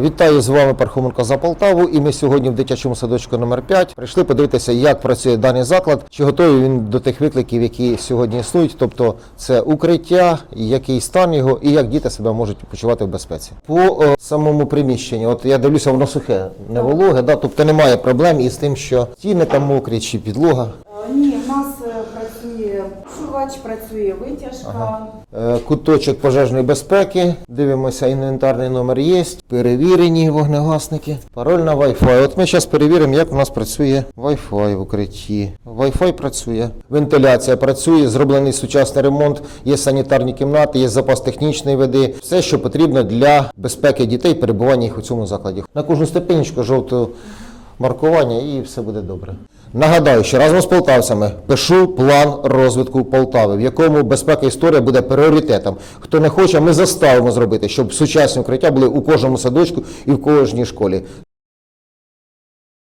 Вітаю з вами Пархоменко за Полтаву. І ми сьогодні в дитячому садочку номер 5 прийшли подивитися, як працює даний заклад, чи готовий він до тих викликів, які сьогодні існують. Тобто це укриття, який стан його, і як діти себе можуть почувати в безпеці. По е, самому приміщенні, от я дивлюся, воно сухе, не вологе, да? тобто немає проблем із тим, що стіни там мокрі чи підлога. Працює шувач, працює витяжка. Е, Куточок пожежної безпеки. Дивимося, інвентарний номер є. Перевірені вогнегасники. Пароль на Wi-Fi. От ми зараз перевіримо, як у нас працює Wi-Fi в укритті. Wi-Fi працює. Вентиляція працює, зроблений сучасний ремонт, є санітарні кімнати, є запас технічної води. Все, що потрібно для безпеки дітей, перебування їх у цьому закладі. На кожну ступенечку жовтого маркування і все буде добре. Нагадаю, що разом з полтавцями пишу план розвитку Полтави, в якому безпека історія буде пріоритетом. Хто не хоче, ми заставимо зробити, щоб сучасні укриття були у кожному садочку і в кожній школі.